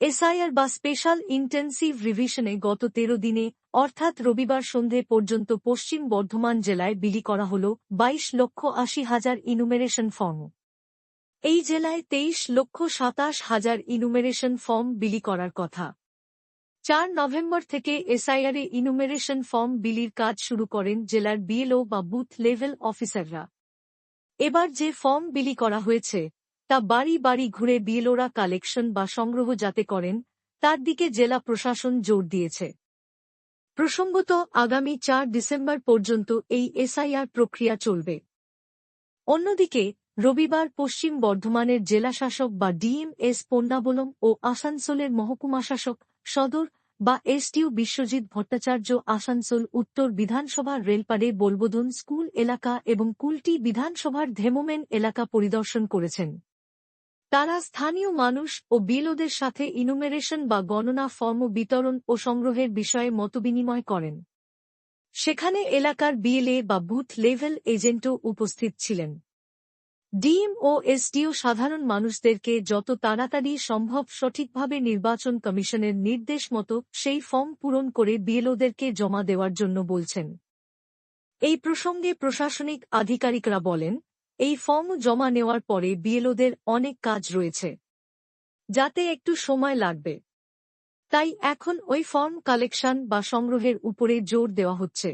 SIR বা special intensive রিভিশনে গত তেরো দিনে, অর্থাৎ রবিবার সন্ধে পর্যন্ত পশ্চিম বর্ধমান জেলায় বিলি করা হল বাইশ লক্ষ আশি হাজার ইনুমেরেশন ফর্ম। এই জেলায় তেইশ লক্ষ সাতাশ হাজার ইনুমেরেশন ফর্ম বিলি করার কথা। চার নভেম্বর থেকে এসআইআরে ইনুমেরেশন ফর্ম বিলির কাজ শুরু করেন জেলার বিএলও বা বুথ লেভেল অফিসাররা। এবার যে ফর্ম বিলি করা হয়েছে তা বাড়ি বাড়ি ঘুরে বিএলওরা কালেকশন বা সংগ্রহ যাতে করেন, তার দিকে জেলা প্রশাসন জোর দিয়েছে। প্রসঙ্গত, আগামী চার ডিসেম্বর পর্যন্ত এই এসআইআর প্রক্রিয়া চলবে। অন্যদিকে, রবিবার পশ্চিম বর্ধমানের জেলাশাসক বা ডিএমএস পন্নাবলম ও আসানসোলের মহকুমাশাসক সদর বা এসটিউ বিশ্বজিৎ ভট্টাচার্য আসানসোল উত্তর বিধানসভার রেলপাড়ে বলবোধন স্কুল এলাকা এবং কুলটি বিধানসভার ধেমোমেন এলাকা পরিদর্শন করেছেন। তারা স্থানীয় মানুষ ও বিলোদের সাথে ইনুমেরেশন বা গণনা ফর্ম বিতরণ ও সংগ্রহের বিষয়ে মতবিনিময় করেন। সেখানে এলাকার বিএলএ বা বুথ লেভেল এজেন্টও উপস্থিত ছিলেন। ডিএম ও এসডিও সাধারণ মানুষদেরকে যত তাড়াতাড়ি সম্ভব সঠিকভাবে নির্বাচন কমিশনের নির্দেশ মতো সেই ফর্ম পূরণ করে বিএলওদেরকে জমা দেওয়ার জন্য বলছেন। এই প্রসঙ্গে প্রশাসনিক আধিকারিকরা বলেন এই ফর্ম জমা নেওয়ার পরে বিএলওদের অনেক কাজ রয়েছে। যাতে একটু সময় লাগবে। তাই এখন ওই ফর্ম কালেকশন বা সংগ্রহের উপরে জোর দেওয়া হচ্ছে।